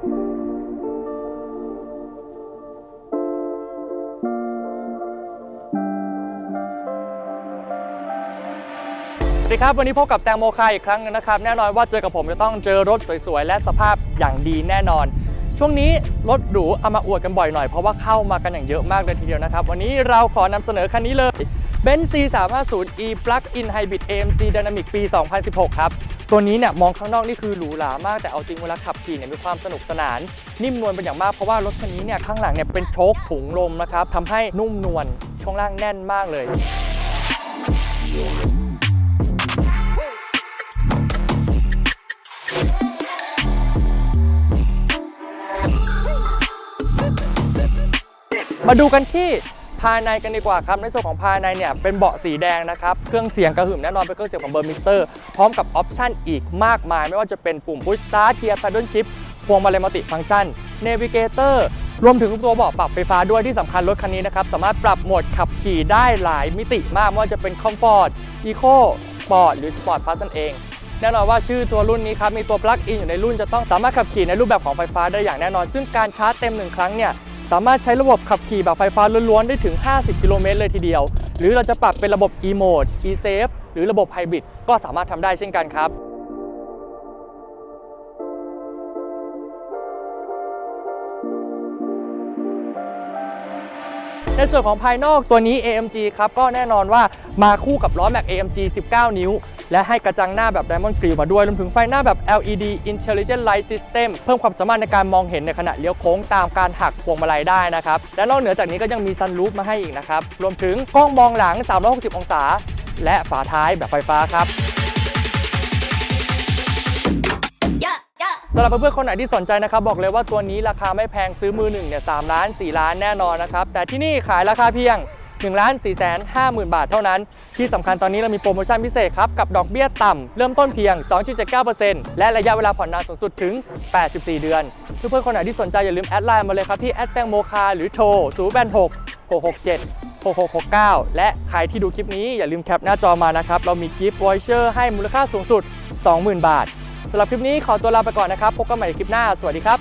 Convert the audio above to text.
สวัสดีครับ วันนี้พบกับแตงโมคายอีกครั้งนะครับ แน่นอนว่าเจอกับผมจะต้องเจอรถสวยๆ และสภาพอย่างดีแน่นอน ช่วงนี้รถหรูเอามาอวดกันบ่อยหน่อยเพราะว่าเข้ามากันอย่างเยอะมากเลยทีเดียวนะครับ วันนี้เราขอนำเสนอคันนี้เลยเบนซ์ C350e Plug-in Hybrid AMG Dynamic ปี 2016 ครับ ตัวนี้เนี่ยมองข้างนอกนี่คือหรูหรามากแต่เอาจริงเวลาขับขี่เนี่ยมีความสนุกสนาน นิ่มนวลเป็นอย่างมากเพราะว่ารถคันนี้เนี่ยข้างหลังเนี่ยเป็นโชคถุงลมนะครับทำให้นุ่มนวลช่วงล่างแน่นมากเลยมาดูกันที่ ภายในกันดีกว่าครับ ในส่วนของภายในเนี่ยเป็นเบาะสีแดงนะครับ เครื่องเสียงกระหึ่มแน่นอนเป็นเครื่องเสียงของเบอร์มิสเตอร์พร้อมกับออปชันอีกมากมาย ไม่ว่าจะเป็นปุ่ม Push Start เกียร์ Paddle Shift พวงมาลัยมัลติฟังก์ชัน Navigator รวมถึงตัวเบาะปรับไฟฟ้าด้วยที่สำคัญรถคันนี้นะครับ สามารถปรับโหมดขับขี่ได้หลายมิติมากไม่ว่าจะเป็น Comfort Eco Sport หรือ Sport Plus นั่นเองแน่นอนว่าชื่อตัวรุ่นนี้ครับมีตัวปลั๊กอินอยู่ในรุ่นจะต้องสามารถขับขี่ในรูปแบบของไฟฟ้าได้อย่างแน่นอน ซึ่งการชาร์จเต็มหนึ่งครั้งเนี่ย สามารถใช้ระบบขับขี่แบบไฟฟ้าล้วนๆ ได้ถึง 50 กิโลเมตรเลยทีเดียว หรือเราจะปรับเป็นระบบ e-mode e-safe หรือระบบไฮบริดก็สามารถทำได้เช่นกันครับ ในส่วนของภายนอกตัวนี้ AMG ครับก็แน่นอนว่ามาคู่กับล้อแม็ก AMG 19 นิ้ว และให้กระจังหน้าแบบ Diamond Grill มาด้วยรวมถึงไฟหน้าแบบ LED Intelligent Light System เพิ่มความสามารถในการมองเห็นในขณะเลี้ยวโค้งตามการหักพวงมาลัยได้นะครับและนอกเหนือจากนี้ก็ยังมีซันรูฟมาให้อีกนะครับรวมถึงกล้องมองหลัง 360 องศา และฝาท้ายแบบไฟฟ้าครับำหรับเพื่อนๆคนไหนที่สนใจนะครับ บอกเลยว่าตัวนี้ราคาไม่แพงซื้อมือหนึ่งเนี่ยสล้าน 4 ล้านแน่นอนนะครับ แต่ที่นี่ขายราคาเพียง1ล้าน4แสน5หมื่นบาทเท่านั้น ที่สำคัญตอนนี้เรามีโปรโมชั่นพิเศษครับ กับดอกเบี้ยต่ำ เริ่มต้นเพียง 2.79%และระยะเวลาผ่อนนานสูงสุดถึง 84 เดือน เพื่อนๆคนไหนที่สนใจอย่าลืมแอดไลน์มาเลยครับ ที่แอดแตงโมคาหรือโทร0 8 6 6 6 7 6669 และใครที่ดูคลิปนี้อย่าลืมแคปหน้าจอมานะครับ เรามีกิฟต์วอยเชอร์ให้มูลค่าสูงสุด 20,000 บาท สำหรับคลิปนี้ขอตัวลาไปก่อนนะครับ พบกันใหม่คลิปหน้า สวัสดีครับ